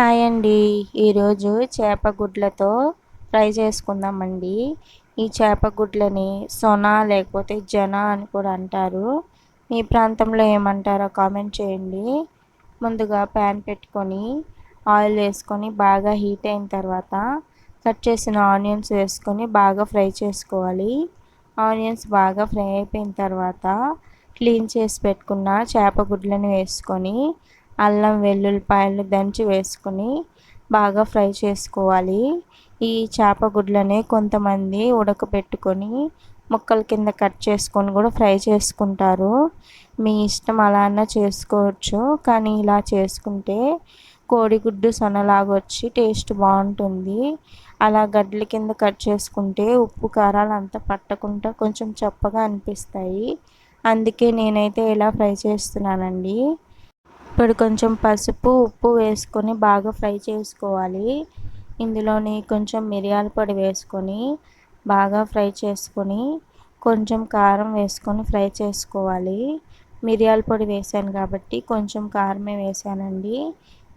Hi అండి ఈరోజు చేపగుడ్లతో fry చేసుకుందామండి. ఈ చేపగుడ్లని సొనా లేకపోతే జన అని కూడా అంటారు. మీ ప్రాంతంలో ఏమంటారో కామెంట్ చేయండి. ముందుగా ప్యాన్ పెట్టుకొని ఆయిల్ వేసుకొని బాగా హీట్ అయిన తర్వాత కట్ చేసిన ఆనియన్స్ వేసుకొని బాగా ఫ్రై చేసుకోవాలి. ఆనియన్స్ బాగా ఫ్రై అయిపోయిన తర్వాత క్లీన్ చేసి పెట్టుకున్న చేప గుడ్లను వేసుకొని అల్లం వెల్లుల్లిపాయలు దంచి వేసుకొని బాగా ఫ్రై చేసుకోవాలి. ఈ చేప గుడ్లనే కొంతమంది ఉడకబెట్టుకొని ముక్కల కింద కట్ చేసుకొని కూడా ఫ్రై చేసుకుంటారు. మీ ఇష్టం అలా అన్నా చేసుకోవచ్చు కానీ ఇలా చేసుకుంటే కోడిగుడ్డు సొనలాగా వచ్చి టేస్ట్ బాగుంటుంది. అలా గడ్డల కింద కట్ చేసుకుంటే ఉప్పు కారాలు అంతా పట్టకుండా కొంచెం చప్పగా అనిపిస్తాయి. అందుకే నేనైతే ఇలా ఫ్రై చేస్తున్నానండి. ఇప్పుడు కొంచెం పసుపు ఉప్పు వేసుకొని బాగా ఫ్రై చేసుకోవాలి. ఇందులోని కొంచెం మిరియాల పొడి వేసుకొని బాగా ఫ్రై చేసుకొని కొంచెం కారం వేసుకొని ఫ్రై చేసుకోవాలి. మిరియాల పొడి వేసాను కాబట్టి కొంచెం కారమే వేసానండి.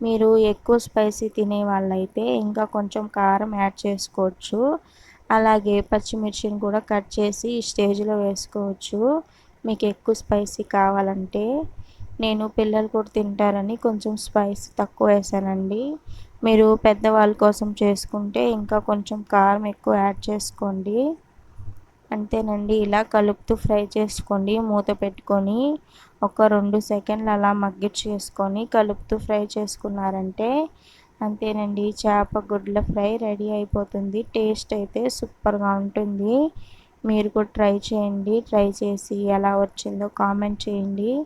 మీరు ఎక్కువ స్పైసీ తినే వాళ్ళైతే ఇంకా కొంచెం కారం యాడ్ చేసుకోవచ్చు. అలాగే పచ్చిమిర్చిని కూడా కట్ చేసి ఈ స్టేజ్లో వేసుకోవచ్చు. మీకు ఎక్కువ స్పైసీ కావాలంటే నేను పిల్లలు కూడా తింటారని కొంచెం స్పైస్ తక్కువ వేసానండి. మీరు పెద్దవాళ్ళ కోసం చేసుకుంటే ఇంకా కొంచెం కారం ఎక్కువ యాడ్ చేసుకోండి. అంతేనండి ఇలా కలుపుతూ ఫ్రై చేసుకోండి. మూత పెట్టుకొని ఒక రెండు సెకండ్లు అలా చేసుకొని కలుపుతూ ఫ్రై చేసుకున్నారంటే అంతేనండి చేప గుడ్ల ఫ్రై రెడీ అయిపోతుంది. టేస్ట్ అయితే సూపర్గా ఉంటుంది. మీరు కూడా ట్రై చేయండి. ట్రై చేసి ఎలా వచ్చిందో కామెంట్ చేయండి.